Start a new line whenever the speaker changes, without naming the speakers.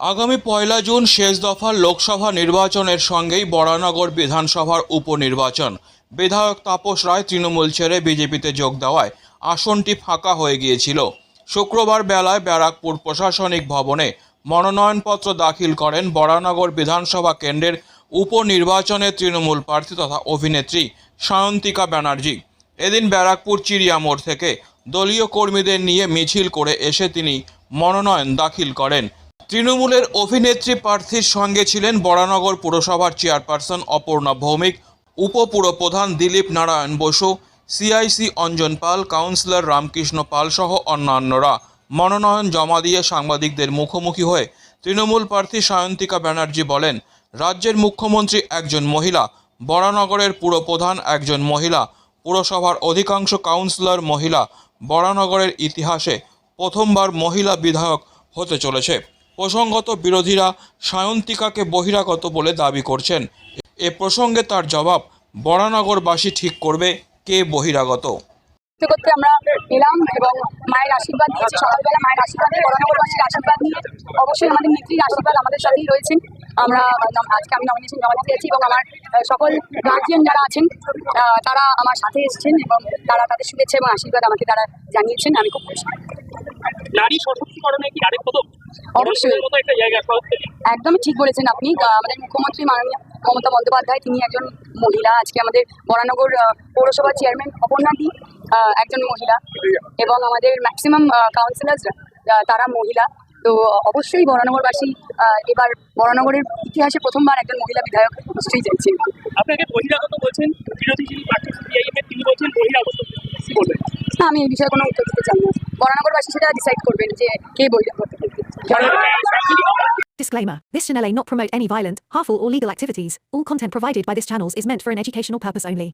আগামী পয়লা জুন শেষ দফার লোকসভা নির্বাচনের সঙ্গেই বরানগর বিধানসভার উপনির্বাচন। বিধায়ক তাপস রায় তৃণমূল ছেড়ে বিজেপিতে যোগ দেওয়ায় আসনটি ফাঁকা হয়ে গিয়েছিল। শুক্রবার বেলায় ব্যারাকপুর প্রশাসনিক ভবনে মনোনয়নপত্র দাখিল করেন বরানগর বিধানসভা কেন্দ্রের উপনির্বাচনে তৃণমূল প্রার্থী তথা অভিনেত্রী সায়ন্তিকা ব্যানার্জি। এদিন ব্যারাকপুর চিড়িয়া মোড় থেকে দলীয় কর্মীদের নিয়ে মিছিল করে এসে তিনি মনোনয়ন দাখিল করেন। তৃণমূলের অভিনেত্রী প্রার্থীর সঙ্গে ছিলেন বরানগর পুরসভার চেয়ারপারসন অপর্ণা ভৌমিক, উপপুরপ্রধান দিলীপ নারায়ণ বসু, সিআইসি অঞ্জন পাল, কাউন্সিলর রামকৃষ্ণ পাল সহ অন্যান্যরা। মনোনয়ন জমা দিয়ে সাংবাদিকদের মুখোমুখি হয়ে তৃণমূল প্রার্থী সায়ন্তিকা ব্যানার্জি বলেন, রাজ্যের মুখ্যমন্ত্রী একজন মহিলা, বরানগরের পুরপ্রধান একজন মহিলা, পুরসভার অধিকাংশ কাউন্সিলর মহিলা, বরানগরের ইতিহাসে প্রথমবার মহিলা বিধায়ক হতে চলেছে। প্রসঙ্গত বিরোধীরা সায়ন্তিকাকে বহিরাগত বলে দাবি করছেন। এ প্রসঙ্গে তার জবাব বরানগরবাসী ঠিক করবে কে বহিরাগত?
করতে করতে আমরা এলাম এবং মায়ের আশীর্বাদ নিয়েছি। সকালবেলা মায়ের আশীর্বাদ নিয়ে বরানগরবাসীর আশীর্বাদ নিয়ে অবশ্যই আমাদের নেত্রীর আশীর্বাদ আমাদের সাথেই রয়েছেন। আমরা আজকে আমি নমিনেশন জমা দিতে যাচ্ছি এবং আমার সকল গার্জিয়ান যারা আছেন আহ, তারা আমার সাথে এসেছেন এবং তারা তাদের শুভেচ্ছা এবং আশীর্বাদ আমাকে তারা জানিয়েছেন। আমি খুব খুশি।
নারী সশক্তিকরণে কি আরেক কদম
অবশ্যই।
একটা জায়গা
একদমই ঠিক বলেছেন আপনি। আমাদের মুখ্যমন্ত্রী মাননীয় মমতা বন্দ্যোপাধ্যায় তিনি একজন মহিলা। আজকে আমাদের বরানগর আহ, পৌরসভার চেয়ারম্যান অপর্ণাদি একজন মহিলা। এবং আমাদের ম্যাক্সিমাম কাউন্সিলার্সরা তারা মহিলা। তো অবশ্যই বরানগরবাসী এবার বরানগরের ইতিহাসে প্রথমবার একজন মহিলা বিধায়ক নিশ্চয়ই চাইছেন
আপনাকে বহিরাগত বলছেন বিরোধী যিনি প্রার্থী তিনি বলছেন বহিরাগত
না আমি এই বিষয়ে কোনো উত্তর দিতে চাই না। বরানগরবাসী সেটা ডিসাইড করবেন যে কে বইটা করতে
Disclaimer This channel may not promote any violent, harmful, or legal activities. All content provided by this channel is meant for an educational purpose only.